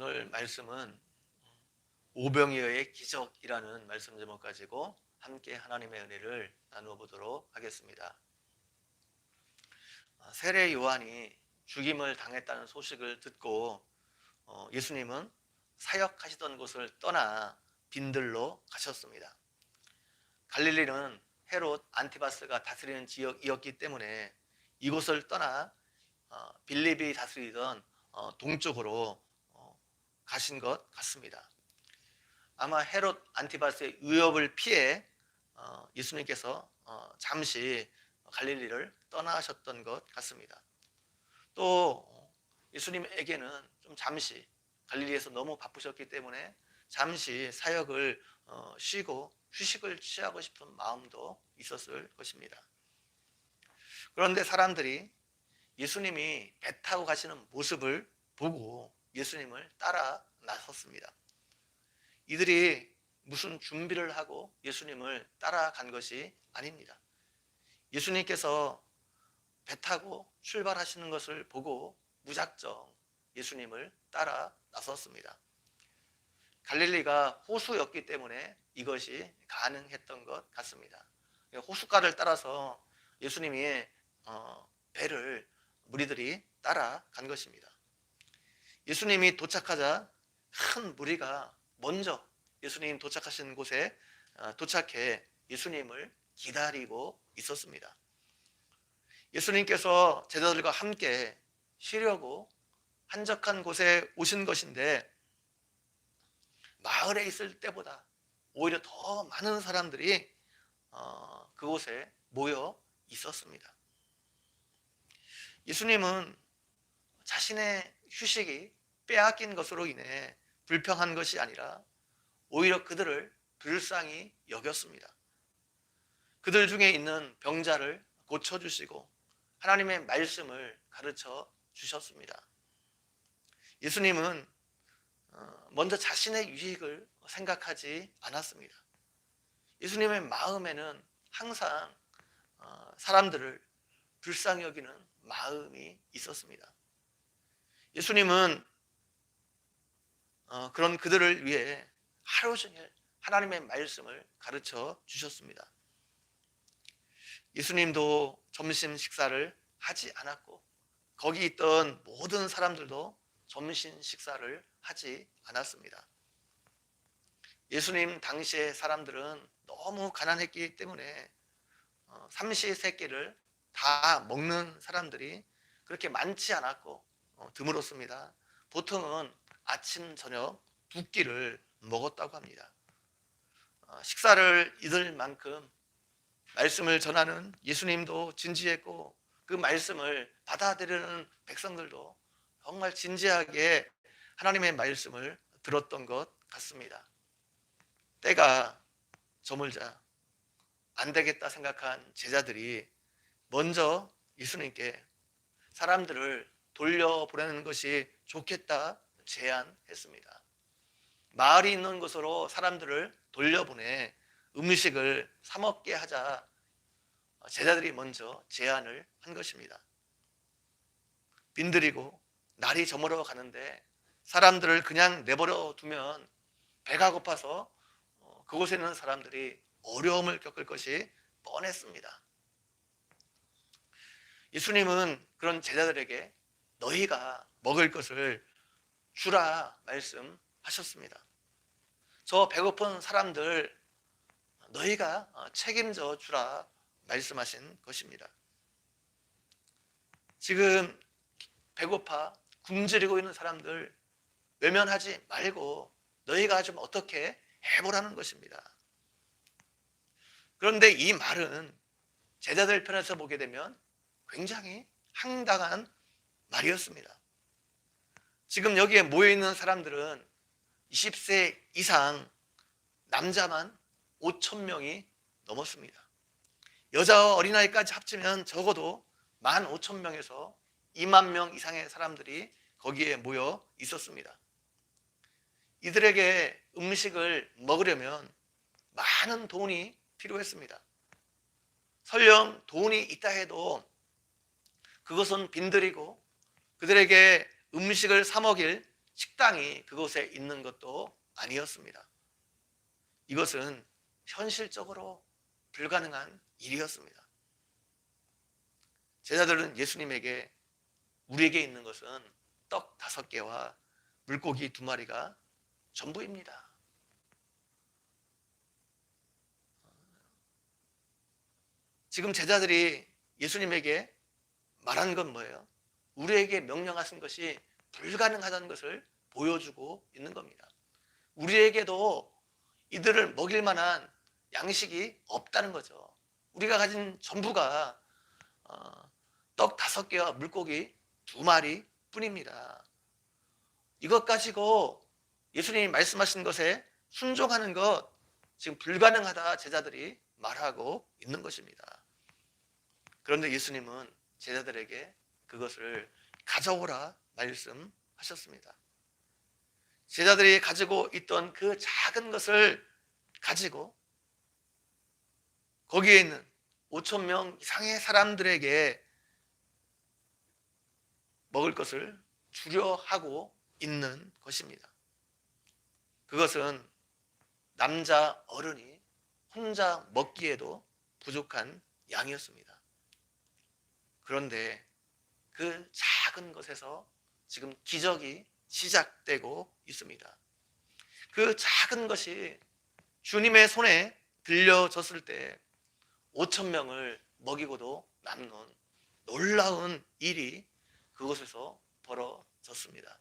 오늘 말씀은 오병이어의 기적이라는 말씀 제목 가지고 함께 하나님의 은혜를 나누어 보도록 하겠습니다. 아, 세례 요한이 죽임을 당했다는 소식을 듣고 어, 예수님은 사역하시던 곳을 떠나 빈들로 가셨습니다. 갈릴리는 헤롯 안티바스가 다스리는 지역이었기 때문에 이곳을 떠나 어, 빌립이 다스리던 어, 동쪽으로 어, 가신 것 같습니다. 아마 헤롯 안티바스의 위협을 피해 어, 예수님께서 어, 잠시 갈릴리를 떠나셨던 것 같습니다. 또 예수님에게는 좀 잠시 갈릴리에서 너무 바쁘셨기 때문에 잠시 사역을 어, 쉬고 휴식을 취하고 싶은 마음도 있었을 것입니다. 그런데 사람들이 예수님이 배 타고 가시는 모습을 보고 예수님을 따라 나섰습니다. 이들이 무슨 준비를 하고 예수님을 따라간 것이 아닙니다. 예수님께서 배 타고 출발하시는 것을 보고 무작정 예수님을 따라 나섰습니다. 갈릴리가 호수였기 때문에 이것이 가능했던 것 같습니다. 호수가를 따라서 예수님이 어, 배를 무리들이 따라간 것입니다. 예수님이 도착하자 큰 무리가 먼저 예수님 도착하신 곳에 어, 도착해 예수님을 기다리고 있었습니다. 예수님께서 제자들과 함께 쉬려고 한적한 곳에 오신 것인데 마을에 있을 때보다 오히려 더 많은 사람들이 어, 그곳에 모여 있었습니다. 예수님은 자신의 휴식이 빼앗긴 것으로 인해 불평한 것이 아니라 오히려 그들을 불쌍히 여겼습니다. 그들 중에 있는 병자를 고쳐주시고 하나님의 말씀을 가르쳐 주셨습니다. 예수님은 어, 먼저 자신의 유익을 생각하지 않았습니다. 예수님의 마음에는 항상 어, 사람들을 불쌍히 여기는 마음이 있었습니다. 예수님은 어, 그런 그들을 위해 하루 종일 하나님의 말씀을 가르쳐 주셨습니다. 예수님도 점심 식사를 하지 않았고 거기 있던 모든 사람들도 점심 식사를 하지 않았습니다. 예수님 당시의 사람들은 너무 가난했기 때문에 어, 삼시세끼를 다 먹는 사람들이 그렇게 많지 않았고 어, 드물었습니다. 보통은 아침 저녁 두 끼를 먹었다고 합니다. 어, 식사를 잊을 만큼 말씀을 전하는 예수님도 진지했고 그 말씀을 받아들이는 백성들도 정말 진지하게 하나님의 말씀을 들었던 것 같습니다. 때가 저물자 안 되겠다 생각한 제자들이 먼저 예수님께 사람들을 돌려보내는 것이 좋겠다 제안했습니다. 마을이 있는 곳으로 사람들을 돌려보내 음식을 사먹게 하자 제자들이 먼저 제안을 한 것입니다. 빈들이고 날이 저물어 가는데 사람들을 그냥 내버려 두면 배가 고파서 어, 그곳에 있는 사람들이 어려움을 겪을 것이 뻔했습니다. 예수님은 그런 제자들에게 너희가 먹을 것을 주라 말씀하셨습니다. 저 배고픈 사람들 너희가 어, 책임져 주라 말씀하신 것입니다. 지금 배고파 굶주리고 있는 사람들 외면하지 말고 너희가 좀 어떻게 해보라는 것입니다. 그런데 이 말은 제자들 편에서 보게 되면 굉장히 황당한 말이었습니다. 지금 여기에 모여 있는 사람들은 20세 이상 남자만 5천 명이 넘었습니다. 여자와 어린아이까지 합치면 적어도 1만 5천 명에서 2만 명 이상의 사람들이 거기에 모여 있었습니다. 이들에게 음식을 먹으려면 많은 돈이 필요했습니다. 설령 돈이 있다 해도 그것은 빈들이고 그들에게 음식을 사 먹일 식당이 그곳에 있는 것도 아니었습니다. 이것은 현실적으로 불가능한 일이었습니다. 제자들은 예수님에게 우리에게 있는 것은 떡 다섯 개와 물고기 두 마리가 전부입니다. 지금 제자들이 예수님에게 말한 건 뭐예요? 우리에게 명령하신 것이 불가능하다는 것을 보여주고 있는 겁니다. 우리에게도 이들을 먹일 만한 양식이 없다는 거죠. 우리가 가진 전부가 어, 떡 다섯 개와 물고기 두 마리 뿐입니다. 이것 가지고 예수님이 말씀하신 것에 순종하는 것 지금 불가능하다 제자들이 말하고 있는 것입니다. 그런데 예수님은 제자들에게 그것을 가져오라 말씀하셨습니다. 제자들이 가지고 있던 그 작은 것을 가지고 거기에 있는 5천 명 이상의 사람들에게 먹을 것을 주려 하고 있는 것입니다. 그것은 남자 어른이 혼자 먹기에도 부족한 양이었습니다. 그런데 그 작은 것에서 지금 기적이 시작되고 있습니다. 그 작은 것이 주님의 손에 들려졌을 때 5천 명을 먹이고도 남는 놀라운 일이 그곳에서 벌어졌습니다.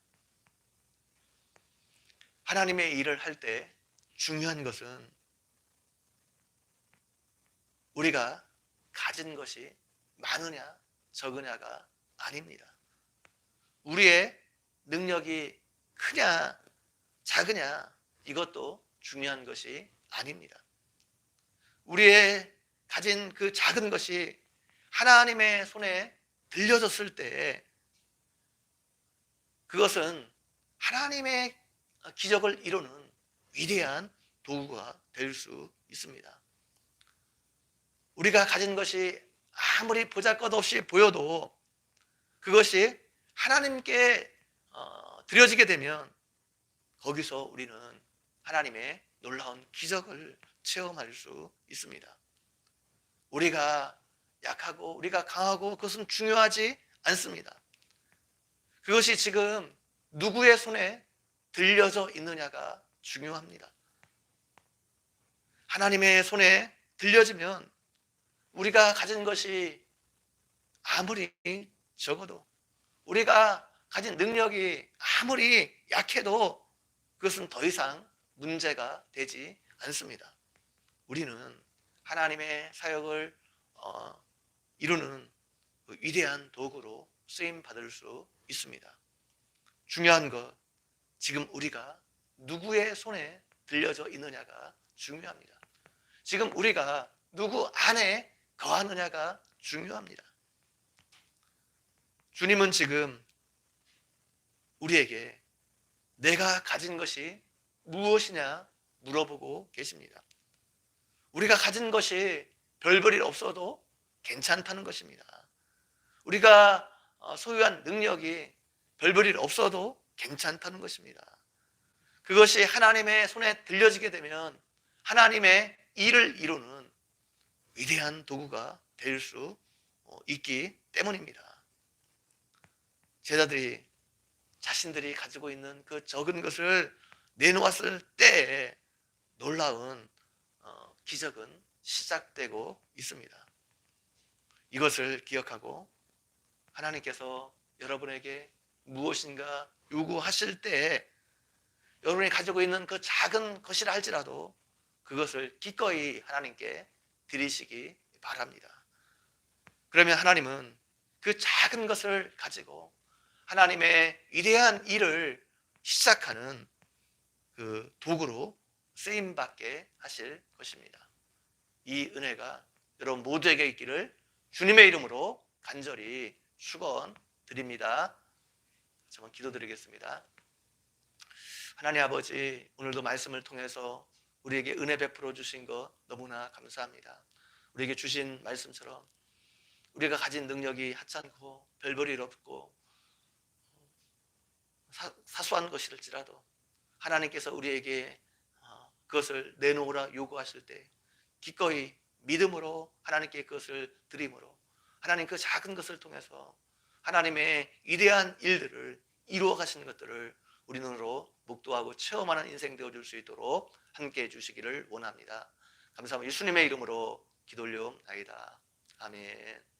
하나님의 일을 할 때 중요한 것은 우리가 가진 것이 많으냐 적으냐가 아닙니다. 우리의 능력이 크냐 작으냐 이것도 중요한 것이 아닙니다. 우리의 가진 그 작은 것이 하나님의 손에 들려졌을 때 그것은 하나님의 기적을 이루는 위대한 도구가 될 수 있습니다. 우리가 가진 것이 아무리 보잘 것 없이 보여도 그것이 하나님께 어, 드려지게 되면 거기서 우리는 하나님의 놀라운 기적을 체험할 수 있습니다. 우리가 약하고 우리가 강하고 그것은 중요하지 않습니다. 그것이 지금 누구의 손에 들려져 있느냐가 중요합니다. 하나님의 손에 들려지면 우리가 가진 것이 아무리 적어도 우리가 가진 능력이 아무리 약해도 그것은 더 이상 문제가 되지 않습니다. 우리는 하나님의 사역을 어, 이루는 그 위대한 도구로 쓰임 받을 수 있습니다. 중요한 것 지금 우리가 누구의 손에 들려져 있느냐가 중요합니다. 지금 우리가 누구 안에 거하느냐가 중요합니다. 주님은 지금 우리에게 내가 가진 것이 무엇이냐 물어보고 계십니다. 우리가 가진 것이 별볼일 없어도 괜찮다는 것입니다. 우리가 어, 소유한 능력이 별볼일 없어도 괜찮다는 것입니다. 그것이 하나님의 손에 들려지게 되면 하나님의 일을 이루는 위대한 도구가 될 수 있기 때문입니다. 제자들이 자신들이 가지고 있는 그 적은 것을 내놓았을 때 놀라운 어, 기적은 시작되고 있습니다. 이것을 기억하고 하나님께서 여러분에게 무엇인가 요구하실 때 여러분이 가지고 있는 그 작은 것이라 할지라도 그것을 기꺼이 하나님께 드리시기 바랍니다. 그러면 하나님은 그 작은 것을 가지고 하나님의 위대한 일을 시작하는 그 도구로 쓰임 받게 하실 것입니다. 이 은혜가 여러분 모두에게 있기를 주님의 이름으로 간절히 축원드립니다. 한번 기도드리겠습니다. 하나님 아버지 오늘도 말씀을 통해서 우리에게 은혜 베풀어 주신 것 너무나 감사합니다. 우리에게 주신 말씀처럼 우리가 가진 능력이 하찮고 별볼일 없고 사, 사소한 것일지라도 하나님께서 우리에게 어, 그것을 내놓으라 요구하실 때 기꺼이 믿음으로 하나님께 그것을 드림으로 하나님 그 작은 것을 통해서 하나님의 위대한 일들을 이루어 가시는 것들을 우리 눈으로 묵도하고 체험하는 인생 되어 줄 수 있도록 함께 해 주시기를 원합니다. 감사합니다. 예수님의 이름으로 기도 올려옵나이다. 아멘.